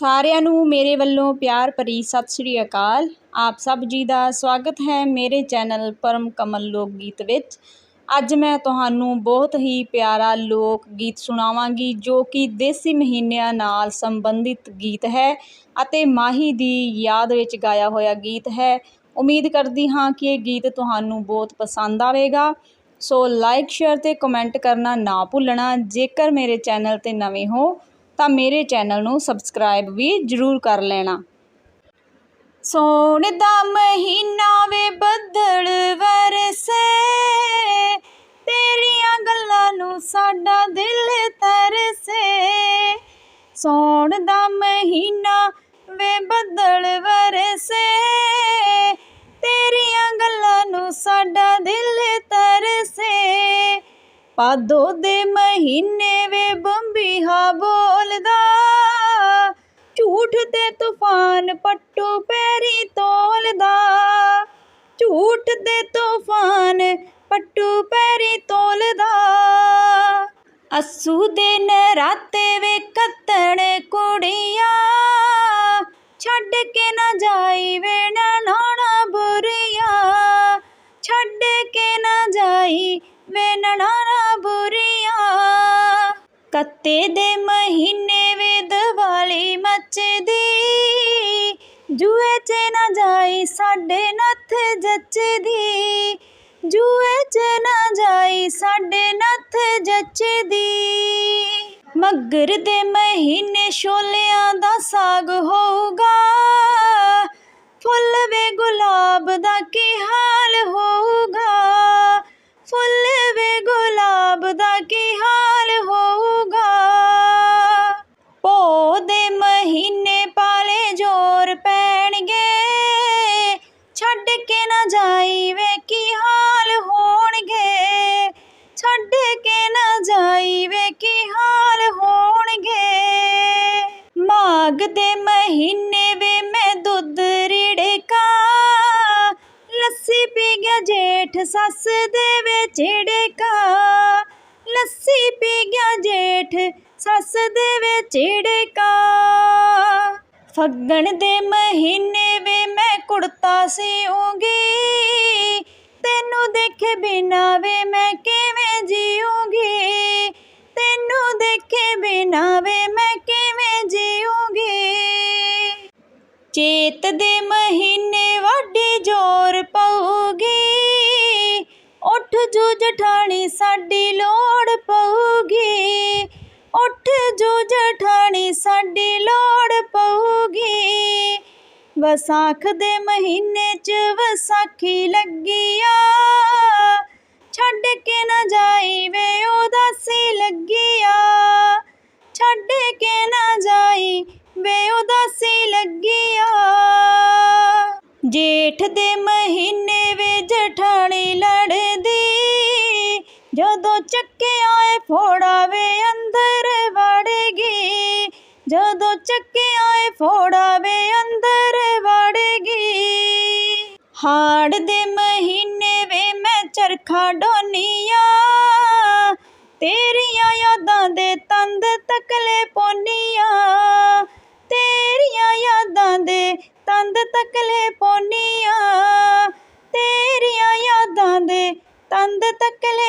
ਸਾਰਿਆਂ ਨੂੰ ਮੇਰੇ ਵੱਲੋਂ ਪਿਆਰ ਭਰੀ ਸਤਿ ਸ਼੍ਰੀ ਅਕਾਲ। ਆਪ ਸਭ ਜੀ ਦਾ ਸਵਾਗਤ ਹੈ ਮੇਰੇ ਚੈਨਲ ਪਰਮ ਕਮਲ ਲੋਕ ਗੀਤ ਵਿੱਚ। ਅੱਜ ਮੈਂ ਤੁਹਾਨੂੰ ਬਹੁਤ ਹੀ ਪਿਆਰਾ ਲੋਕ ਗੀਤ ਸੁਣਾਵਾਂਗੀ, ਜੋ ਕਿ ਦੇਸੀ ਮਹੀਨਿਆਂ ਨਾਲ ਸੰਬੰਧਿਤ ਗੀਤ ਹੈ ਅਤੇ ਮਾਹੀ ਦੀ ਯਾਦ ਵਿੱਚ ਗਾਇਆ ਹੋਇਆ ਗੀਤ ਹੈ। ਉਮੀਦ ਕਰਦੀ ਹਾਂ ਕਿ ਇਹ ਗੀਤ ਤੁਹਾਨੂੰ ਬਹੁਤ ਪਸੰਦ ਆਵੇਗਾ। ਸੋ ਲਾਈਕ ਸ਼ੇਅਰ ਤੇ ਕਮੈਂਟ ਕਰਨਾ ਨਾ ਭੁੱਲਣਾ। ਜੇਕਰ ਮੇਰੇ ਚੈਨਲ ਤੇ ਨਵੇਂ ਹੋ ਤਾਂ ਮੇਰੇ ਚੈਨਲ ਨੂੰ ਸਬਸਕ੍ਰਾਈਬ ਵੀ ਜ਼ਰੂਰ ਕਰ ਲੈਣਾ। ਸੋਣ ਦਾ ਮਹੀਨਾ ਵੇ ਬੱਦਲ ਵਰਸੇ, ਤੇਰੀਆਂ ਗੱਲਾਂ ਨੂੰ ਸਾਡਾ ਦਿਲ ਤਰਸੇ। ਸੋਣ ਦਾ ਮਹੀਨਾ ਵੇ ਬੱਦਲ ਵਰਸੇ, ਤੇਰੀਆਂ ਗੱਲਾਂ ਨੂੰ ਸਾਡਾ ਦਿਲ ਪਾਦੋ ਦੇ ਮਹੀਨੇ ਵੇ ਬੰਬੀਹਾ ਬੋਲਦਾ। ਝੂਠ ਤੇ ਤੂਫਾਨ ਪੱਟੂ ਪੈਰੀ ਤੋਲਦਾ। ਝੂਠ ਤੇ ਤੂਫਾਨ ਪੱਟੂ ਪੈਰੀ ਤੋਲਦਾ। ਅਸੂ ਦੇ ਨਰਾਤੇ ਵੇ ਕੱਤਣ ਕੁੜੀਆਂ। ਛੱਡ ਕੇ ਨਾ ਜਾਈ ਵੇ ਨਨਾਣਾ ਬੁਰੀਆਂ। ਛੱਡ ਕੇ ਨਾ ਜਾਈ ਵੇ ਨਨਾਣਾ ਕੱਤੇ ਦੇ ਮਹੀਨੇ ਵੇ ਦੀਵਾਲੀ ਮੱਚਦੀ। ਜੂਏ 'ਚ ਨਾ ਜਾਈ ਸਾਡੇ ਨੱਥ ਜੱਚਦੀ। ਜੂਏ 'ਚ ਨਾ ਜਾਈ ਸਾਡੇ ਨੱਥ ਜੱਚਦੀ। ਮੱਗਰ ਦੇ ਮਹੀਨੇ ਛੋਲਿਆਂ ਦਾ ਸਾਗ ਹੋਊਗਾ। ਕੀ ਹਾਲ ਹੋਣਗੇ? ਛੱਡ ਕੇ ਨਾ ਜਾਈ ਵੇ, ਕੀ ਹਾਲ ਹੋਣਗੇ? ਮਾਘ ਦੇ ਮਹੀਨੇ ਵੇ ਮੈਂ ਦੁੱਧ ਰਿੜਕਾ। ਲੱਸੀ ਪੀ ਗਿਆ ਜੇਠ ਸੱਸ ਦੇ ਵੇ ਝਿੜਕਾ ਲੱਸੀ ਪੀ ਗਿਆ ਜੇਠ ਸੱਸ ਦੇ ਵੇ ਝਿੜਕਾ ਫੱਗਣ ਦੇ ਮਹੀਨੇ ਵੇ ਮੈਂ ਕੁੜਤਾ ਸਿਉਂਗੀ ਤੈਨੂੰ ਬਿਨਾ ਵੇ ਮੈਂ ਕਿਵੇਂ ਜੀਉਂਗੀ ਤੈਨੂੰ ਦੇਖੇ ਬਿਨਾ ਵੇ ਮੈਂ ਕਿਵੇਂ ਜੀਉਂਗੀ ਚੇਤ ਦੇ ਮਹੀਨੇ ਵਾਢੀ ਜੋਰ ਪਊਗੀ। ਉੱਠ ਜੂ ਜਠਾਣੀ, ਸਾਡੀ ਲੋੜ ਪਊਗੀ। ਉੱਠ ਜੂ ਜਠਾਣੀ, ਸਾਡੀ ਲੋੜ ਪਊਗੀ। ਵਸਾਖ ਦੇ ਮਹੀਨੇ ਚ ਵਸਾਖੀ ਲੱਗੀ। ਵੇ ਉਦਾਸੀ ਲੱਗੀਆ। ਜੇਠ ਦੇ ਮਹੀਨੇ ਵੇ ਜਠਾਣੀ ਲੜਦੀ। ਜਦੋਂ ਚੱਕੇ ਆਏ ਫੋੜਾ ਵੇ ਅੰਦਰ ਵੜਗੀ ਜਦੋਂ ਚੱਕੇ ਆਏ ਫੋੜਾ ਵੇ ਅੰਦਰ ਵੜਗੀ ਹਾੜ ਦੇ ਮਹੀਨੇ ਵੇ ਮੈਂ ਚਰਖਾ ਡੋਨੀਆਂ। ਤੇਰੀਆਂ ਯਾਦਾਂ ਦੇ ਤੰਦ ਤਕਲੇ ਪੋਨੀਆਂ। ਦੇ ਤੰਦ ਤਕਲੇ ਪੋਨੀਆਂ। ਤੇਰੀਆਂ ਯਾਦਾਂ ਦੇ ਤੰਦ ਤਕਲੇ